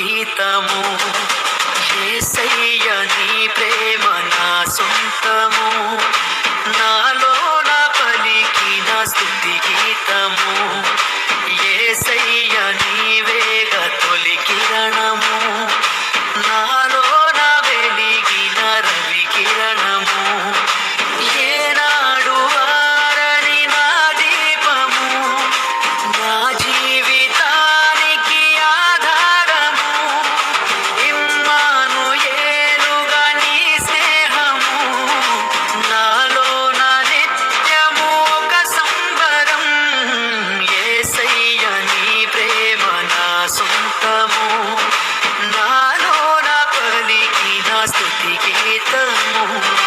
గీతము. ఏసయ్య ప్రేమ నా సొంతము. నాలో నా పలికిన స్థుతి గీతము. ఏసయ్యని వేగ తొలి కిరణము. నాలో నా వెలిగిన రవి కిరణము. గీతము. నాలో నా పలికి నా స్థుతి గీతము.